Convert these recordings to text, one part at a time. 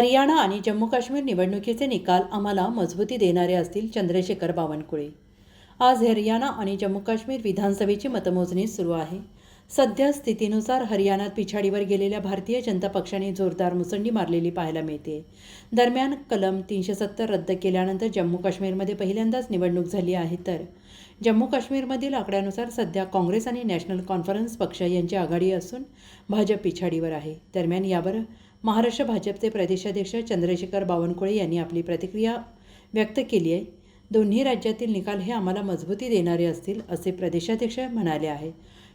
हरियाणा आणि जम्मू काश्मीर निवडणुकीचे निकाल आम्हाला मजबूती देणारे असतील चंद्रशेखर बावनकुळे. आज हरियाणा आणि जम्मू काश्मीर विधानसभेची मतमोजणी सुरू आहे. सध्या स्थितीनुसार हरियाणात पिछाडीवर गेलेल्या भारतीय जनता पक्षाने जोरदार मुसंडी मारलेली पाहायला मिळते. दरम्यान कलम तीनशे सत्तर रद्द केल्यानंतर जम्मू काश्मीरमध्ये पहिल्यांदाच निवडणूक झाली आहे तर. जम्मू काश्मीरमधील आकड्यानुसार सध्या काँग्रेस आणि नॅशनल कॉन्फरन्स पक्ष यांची आघाडी असून भाजप पिछाडीवर आहे. दरम्यान यावर महाराष्ट्र भाजपचे प्रदेशाध्यक्ष चंद्रशेखर बावनकुळे यांनी आपली प्रतिक्रिया व्यक्त केली आहे. दोन्ही राज्यातील निकाल हे आम्हाला मजबूती देणारे असतील असे प्रदेशाध्यक्ष म्हणाले आहे.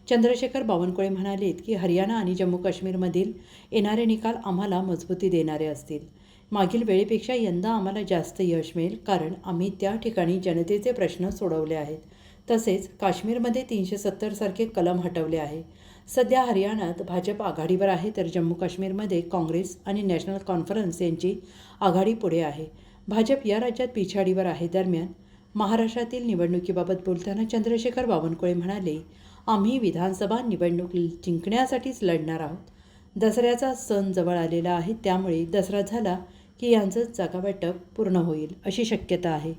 चंद्रशेखर बावनकुळे म्हणालेत की हरियाणा आणि जम्मू काश्मीरमधील येणारे निकाल आम्हाला मजबूती देणारे असतील. मागील वेळेपेक्षा यंदा आम्हाला जास्त यश मिळेल कारण आम्ही त्या ठिकाणी जनतेचे प्रश्न सोडवले आहेत. तसेच काश्मीरमध्ये तीनशे सत्तरसारखे कलम हटवले आहे. सध्या हरियाणात भाजप आघाडीवर आहे तर जम्मू काश्मीरमध्ये काँग्रेस आणि नॅशनल कॉन्फरन्स यांची आघाडी पुढे आहे. भाजप या राज्यात पिछाडीवर आहे. दरम्यान महाराष्ट्रातील निवडणुकीबाबत बोलताना चंद्रशेखर बावनकुळे म्हणाले आम्ही विधानसभा निवडणूक जिंकण्यासाठीच लढणार आहोत. दसऱ्याचा सण जवळ आलेला आहे त्यामुळे दसरा झाला की यांचं जागावाटप पूर्ण होईल अशी शक्यता आहे.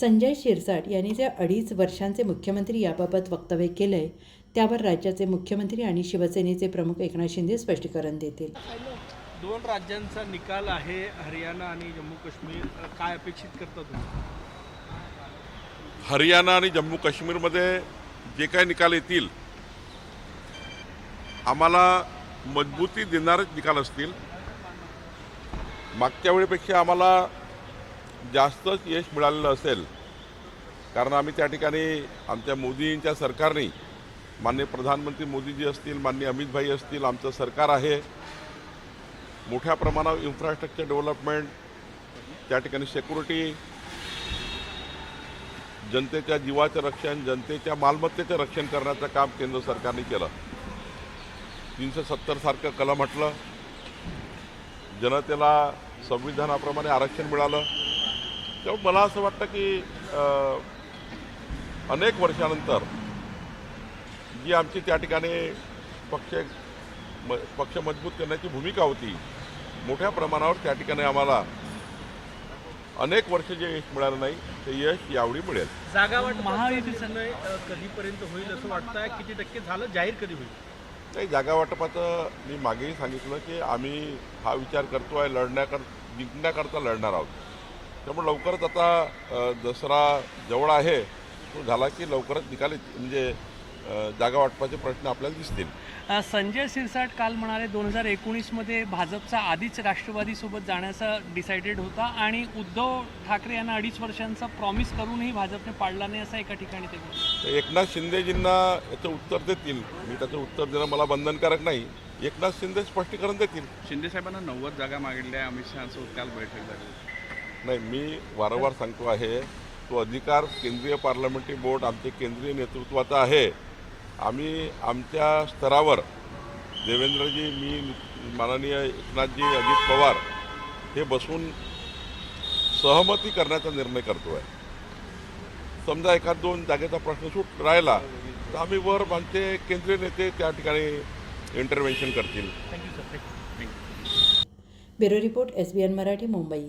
संजय शिरसाट यांनी जे अडीच वर्षांचे मुख्यमंत्री याबाबत वक्तव्य केलं आहे त्यावर राज्याचे मुख्यमंत्री आणि शिवसेनेचे प्रमुख एकनाथ शिंदे स्पष्टीकरण देतील. दोन राज्यांचा निकाल आहे हरियाणा आणि जम्मू काश्मीर. काय अपेक्षित करता तुम्ही? हरियाणा आणि जम्मू काश्मीरमध्ये जे काही निकाल येतील आम्हाला मजबूती देणारेच निकाल असतील. मागच्या वेळेपेक्षा आम्हाला जास्तच यश मिळालेलं असेल. कारण आम्ही त्या ठिकाणी आमच्या मोदींच्या सरकारने माननीय प्रधानमंत्री मोदीजी असतील माननीय अमितभाई असतील आमचं सरकार आहे. मोठ्या प्रमाणावर इन्फ्रास्ट्रक्चर डेव्हलपमेंट त्या ठिकाणी सेक्युरिटी जनतेच्या जीवाचं रक्षण जनतेच्या मालमत्तेचं रक्षण करण्याचं काम केंद्र सरकारने केलं. तीनशे सत्तर सारखं कलम म्हटलं. जनतेला संविधानाप्रमाणे आरक्षण मिळालं. तेव्हा मला असं वाटतं की अनेक वर्षानंतर जी आमची त्या ठिकाणी पक्ष म पक्ष मजबूत करण्याची भूमिका होती. मोठ्या प्रमाणावर त्या ठिकाणी आम्हाला अनेक वर्ष जे यश मिळालं नाही ते यश यावेळी मिळेल. जागा महायुतीचं कधीपर्यंत होईल असं वाटतंय? किती टक्के झालं? जाहीर कधी होईल? काही जागा वाटपाचं मी मागेही सांगितलं की आम्ही हा विचार करतो आहे लढण्याकर जिंकण्याकरता लढणार आहोत. त्यामुळे लवकरच आता दसरा जवळ आहे. तो झाला की लवकरच निकाली म्हणजे जागा वाटपाचे प्रश्न आपल्याला दिसतील. संजय सिरसाट काल म्हणाले दोन हजार एकोणीसमध्ये भाजपचा आधीच राष्ट्रवादीसोबत जाण्याचा डिसाइडेड होता आणि उद्धव ठाकरे यांना अडीच वर्षांचा प्रॉमिस करूनही भाजपने पाडला नाही असं एका ठिकाणी ते एकनाथ शिंदेजींना याचं उत्तर देतील. मी त्याचं उत्तर देणं मला बंधनकारक नाही. एकनाथ शिंदे स्पष्टीकरण देतील. शिंदे साहेबांना नव्वद जागा मागितल्या अमित शहासोबत काल बैठक झाली. नाही मी वारंवार सांगतो आहे तो अधिकार केंद्रीय पार्लमेंटरी बोर्ड आमचे केंद्रीय नेतृत्वाचा आहे. आम्ही आमच्या स्तरावर देवेंद्रजी मी माननीय एकनाथजी अजित पवार हे बसून सहमती करण्याचा निर्णय करतो आहे समजा एखाद दोन जागेचा प्रश्न सूट राहिला तर आम्ही वर आमचे केंद्रीय नेते त्या ठिकाणी इंटरव्हेन्शन करतील. Bureau report S B N Marathi Mumbai.